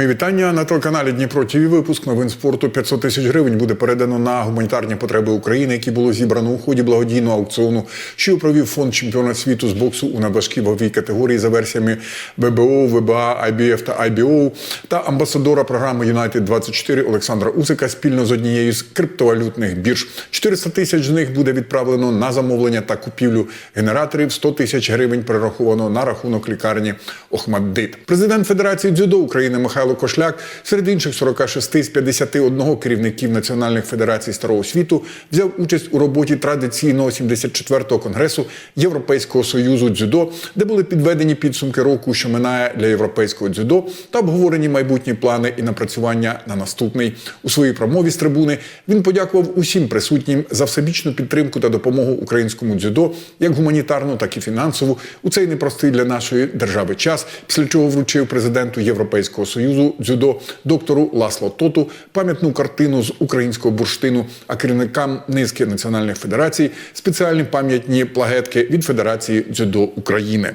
Мої вітання на телеканалі Дніпро ТВ. Випуск новин спорту 500 тисяч гривень буде передано на гуманітарні потреби України, які було зібрано у ході благодійного аукціону, що провів фонд чемпіонат світу з боксу у надважкій категорії за версіями ВБО, ВБА, IBF та IBO та амбасадора програми United 24 Олександра Усика спільно з однією з криптовалютних бірж. 400 тисяч з них буде відправлено на замовлення та купівлю генераторів. 100 тисяч гривень перераховано на рахунок лікарні Охмаддит. Президент Федерації дзюдо України Михайло Кошляк серед інших 46 з 51 керівників національних федерацій старого світу взяв участь у роботі традиційного 74-го конгресу Європейського союзу дзюдо, де були підведені підсумки року, що минає для європейського дзюдо, та обговорені майбутні плани і напрацювання на наступний. У своїй промові з трибуни він подякував усім присутнім за всебічну підтримку та допомогу українському дзюдо, як гуманітарну, так і фінансову у цей непростий для нашої держави час. Після чого вручив президенту Європейського союзу дзюдо доктору Ласло Тоту пам'ятну картину з українського бурштину, а керівникам низки національних федерацій спеціальні пам'ятні плагетки від Федерації дзюдо України.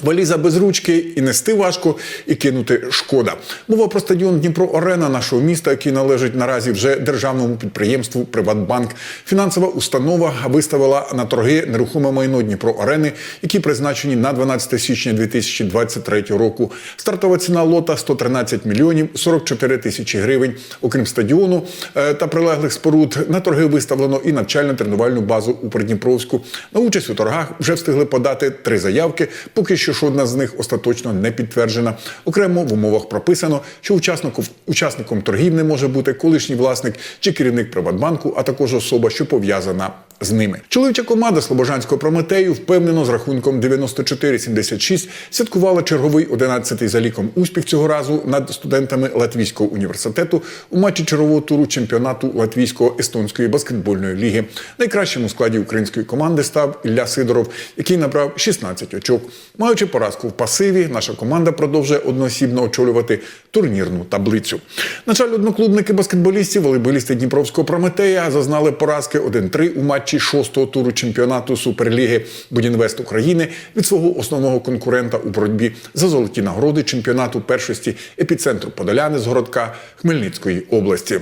Валіза без ручки і нести важко, і кинути шкода. Мова про стадіон Дніпро Орена нашого міста, який належить наразі вже державному підприємству Приватбанк. Фінансова установа виставила на торги нерухоме майно Дніпро Орени, які призначені на 12 січня 2023 року. Стартова ціна лота 113 мільйонів 44 тисячі гривень. Окрім стадіону е, та прилеглих споруд, на торги виставлено і навчально-тренувальну базу у Придніпровську. На участь у торгах вже встигли подати три заявки. Поки що жодна з них остаточно не підтверджена. Окремо в умовах прописано, що учасником, учасником торгів не може бути колишній власник чи керівник Приватбанку, а також особа, що пов'язана з ними. Чоловіча команда Слобожанського Прометею впевнено з рахунком 94-76 святкувала черговий 11-й за ліком успіх цього разу над студентами Латвійського університету у матчі чергового туру чемпіонату Латвійсько-естонської баскетбольної ліги. Найкращим у складі української команди став Ілля Сидоров, який набрав 16 очок. Маючи поразку в пасиві, наша команда продовжує одноосібно очолювати турнірну таблицю. На жаль, одноклубники баскетболістів, волейболісти Дніпровського Прометея зазнали поразки 1-3 у матчі шостого туру чемпіонату Суперліги Будінвест України від свого основного конкурента у боротьбі за золоті нагороди чемпіонату першості епіцентру Подоляни з городка Хмельницької області.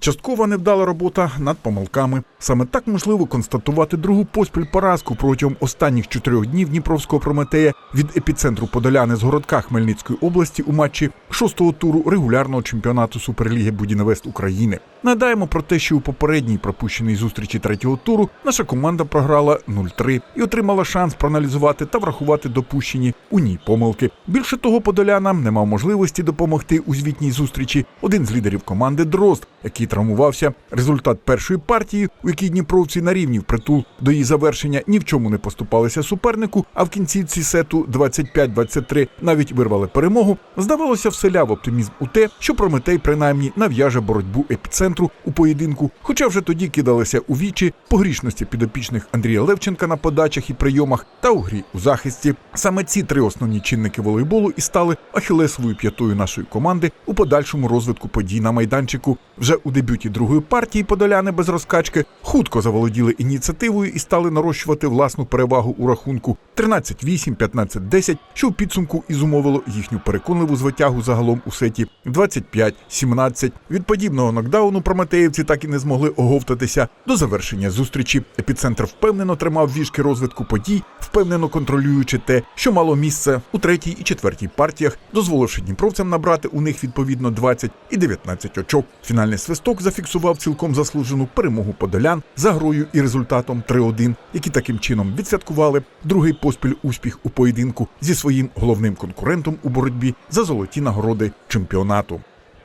Часткова невдала робота над помилками. Саме так можливо констатувати другу поспіль поразку протягом останніх чотирьох днів Дніпровського Прометея від епіцентру Подоляни з городка Хмельницької області у матчі шостого туру регулярного чемпіонату Суперліги Будінвест України. Нагадаємо про те, що у попередній пропущеній зустрічі третього туру наша команда програла 0-3 і отримала шанс проаналізувати та врахувати допущені у ній помилки. Більше того, подолянам не мав можливості допомогти у звітній зустрічі один з лідерів команди Дрозд, який травмувався. Результат першої партії, у якій Дніпровці на рівні впритул до її завершення ні в чому не поступалися супернику, а в кінцівці сету 25-23 навіть вирвали перемогу. Здавалося, вселяв оптимізм у те, що Прометей принаймні нав'яже боротьбу епіцентру у поєдинку, хоча вже тоді кидалися у вічі погрішності підопічних Андрія Левченка на подачах і прийомах та у грі у захисті. Саме ці три основні чинники волейболу і стали ахілесовою п'ятою нашої команди у подальшому розвитку подій на майданчику. Вже у дебюті другої партії подоляни без розкачки хутко заволоділи ініціативою і стали нарощувати власну перевагу у рахунку 13-8, 15-10, що в підсумку і зумовило їхню переконливу звитягу загалом у сеті 25-17. Від подібного нокдауну прометеївці так і не змогли оговтатися до завершення зустрічі. Епіцентр впевнено тримав віжки розвитку подій, впевнено контролюючи те, що мало місце у третій і четвертій партіях, дозволивши дніпровцям набрати у них відповідно 20 і 19 очок. Фінальний свисток зафіксував цілком заслужену перемогу подолян за грою і результатом 3-1, які таким чином відсвяткували другий поспіль успіх у поєдинку зі своїм головним конкурентом у боротьбі за золоті нагороди чемпіонату.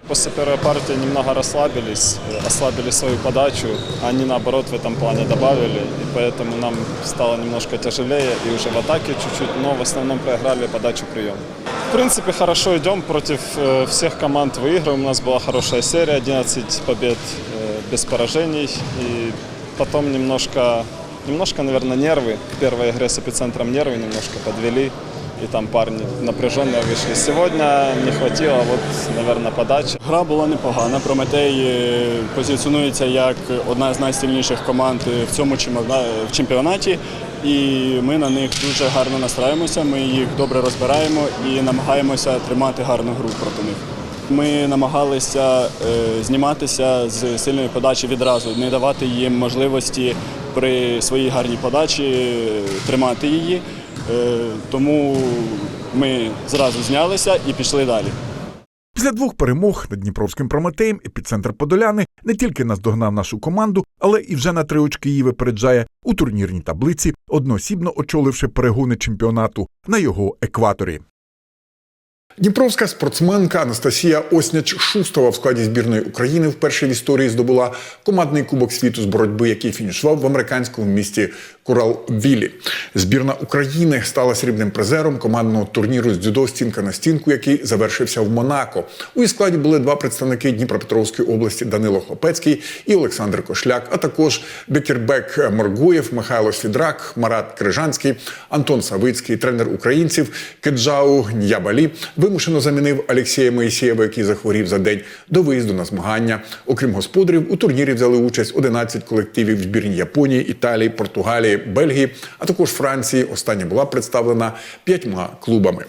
После первой партии немного расслабились, ослабили свою подачу. Они, наоборот, в этом плане добавили. И поэтому нам стало немножко тяжелее. И уже в атаке чуть-чуть, но в основном проиграли подачу прием. В принципе, хорошо идем против э, всех команд выигрываем. У нас была хорошая серия, 11 побед э, без поражений. И потом немножко, немножко, наверное, нервы. В первой игре с эпицентром нервы немножко подвели. И там парни напряженно вышли. Сегодня не хватило, вот, наверное, подачи. Гра була непогана. Прометей е, позиціонується як одна з найсильніших команд в цьому чемпіонаті. І ми на них дуже гарно настраємося. Ми їх добре розбираємо і намагаємося тримати гарну гру проти них. Ми намагалися е, зніматися з сильної подачі відразу, не давати їм можливості при своїй гарній подачі е, тримати її. Е, Тому ми зразу знялися і пішли далі. Після двох перемог над Дніпровським Прометеєм епіцентр Подоляни не тільки наздогнав нашу команду, але і вже на три очки її випереджає у турнірній таблиці, одноосібно очоливши перегони чемпіонату на його екваторі. Дніпровська спортсменка Анастасія Осняч Шустова в складі збірної України вперше в історії здобула командний кубок світу з боротьби, який фінішував в американському місті Курал-Вілі. Збірна України стала срібним призером командного турніру з дзюдо стінка на стінку, який завершився в Монако. У її складі були два представники Дніпропетровської області Данило Хлопецький і Олександр Кошляк, а також Бекірбек Моргуєв, Михайло Свідрак, Марат Крижанський, Антон Савицький, тренер українців Кеджау Ньябалі вимушено замінив Олексія Моїсєєва, який захворів за день до виїзду на змагання. Окрім господарів, у турнірі взяли участь 11 колективів збірні Японії, Італії, Португалії, Бельгії, а також Франції. Остання була представлена п'ятьма клубами.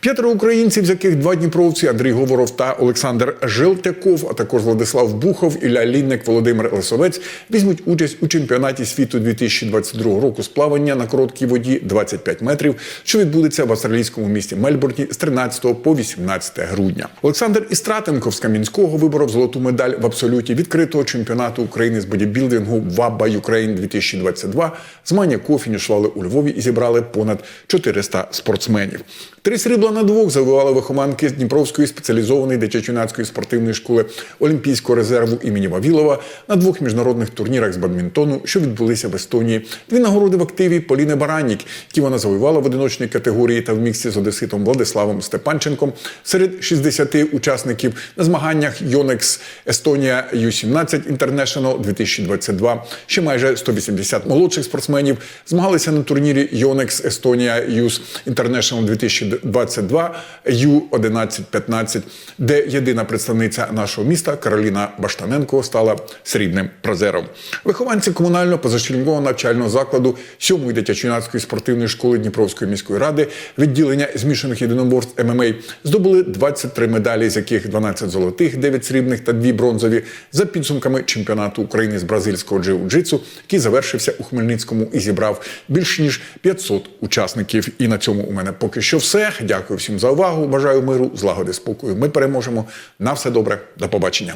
П'ятеро українців, з яких два дніпровці Андрій Говоров та Олександр Жилтяков, а також Владислав Бухов, Ілля Лінник, Володимир Лисовець візьмуть участь у чемпіонаті світу 2022 року з плавання на короткій воді 25 метрів, що відбудеться в австралійському місті Мельбурні з 13 по 18 грудня. Олександр Істратенко з Кам'янського виборов золоту медаль в абсолюті відкритого чемпіонату України з бодібілдингу ВАБА Юкрейн 2022 Змагання якого фінішували у Львові і зібрали понад 400 спортсменів. Три срібла на двох завоювали вихованки з Дніпровської спеціалізованої дитячо-юнацької спортивної школи Олімпійського резерву імені Вавілова на двох міжнародних турнірах з бадмінтону, що відбулися в Естонії. Дві нагороди в активі Поліни Баранік, які вона завоювала в одиночній категорії та в міксі з одеситом Владиславом Степанченком. Серед 60 учасників на змаганнях Йонекс Естонія Ю-17 International 2022 ще майже 180 молодших спортсменів змагалися на турнірі Йонекс Естонія Юс International 2022 Ю-11-15, де єдина представниця нашого міста Кароліна Баштаненко стала срібним призером. Вихованці комунального позашкільного навчального закладу 7-ї дитячо-юнацької спортивної школи Дніпровської міської ради відділення змішаних єдиноборств ММА здобули 23 медалі, з яких 12 золотих, 9 срібних та 2 бронзові за підсумками чемпіонату України з бразильського джиу-джитсу, який завершився у Хмельницькому і зібрав більш ніж 500 учасників. І на цьому у мене поки що все. Дякую всім за увагу. Бажаю миру, злагоди, спокою. Ми переможемо. На все добре. До побачення.